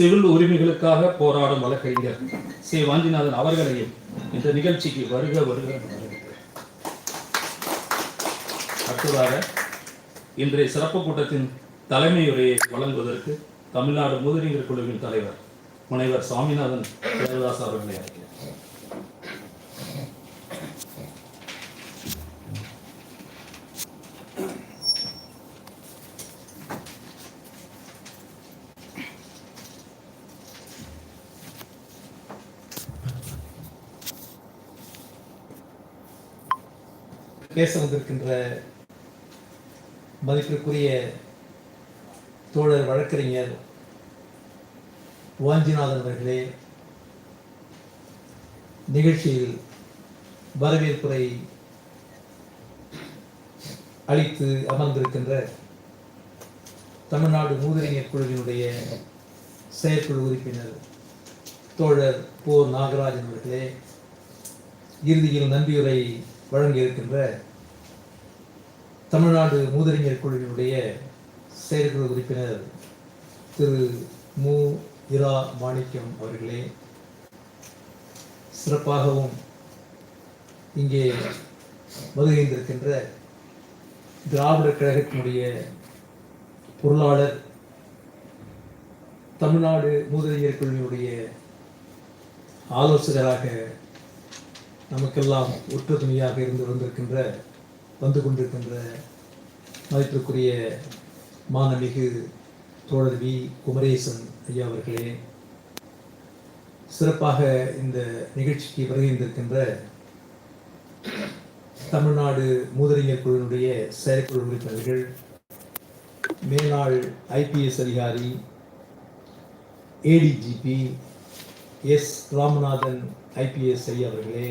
Civil உரிமைகளுக்காக போராடும் வழக்கறிஞர் சி. வாஞ்சிநாதன் அவர்களையும் இந்த நிகழ்ச்சிக்கு வருக வருக அடுத்ததாக இன்றைய சிறப்பு கூட்டத்தின் தலைமையுரையை வழங்குவதற்கு தமிழ்நாடு முதிரிஞர் குழுவின் தலைவர் முனைவர் சாமிநாதன் தேவதாஸ் அவர்களை பேச வந்திருக்கின்ற மதிப்பிற்குரிய தோழர் வழக்கறிஞர் வாஞ்சிநாதன் அவர்களே நிகழ்ச்சியில் வரவேற்புரை அளித்து அமர்ந்திருக்கின்ற தமிழ்நாடு மூதறிஞர் குழுவினுடைய செயற்குழு உறுப்பினர் தோழர் போர் நாகராஜன் அவர்களே இறுதியில் நன்றியுரை வழங்க இருக்கின்ற தமிழ்நாடு மூதறிஞர் குழுவினுடைய செயற்குழு உறுப்பினர் திரு மு. இரா. மாணிக்கம் அவர்களே சிறப்பாகவும் இங்கே வருகின்றிருக்கின்ற திராவிடர் கழகத்தினுடைய பொருளாளர் தமிழ்நாடு மூதறிஞர் குழுவினுடைய ஆலோசகராக நமக்கெல்லாம் உற்ற துணையாக இருந்து வந்திருக்கின்ற வந்து கொண்டிருக்கின்ற மதிப்பிற்குரிய மாணமிகு தோழர் வி. குமரேசன் ஐயா அவர்களே சிறப்பாக இந்த நிகழ்ச்சிக்கு வருகின்றிருக்கின்ற தமிழ்நாடு மூதறிஞர் குழுவினுடைய செயற்குழு உறுப்பினர்கள் மேலாள் ஐபிஎஸ் அதிகாரி ஏடிஜிபி எஸ் ராமநாதன் ஐபிஎஸ் ஐயா அவர்களே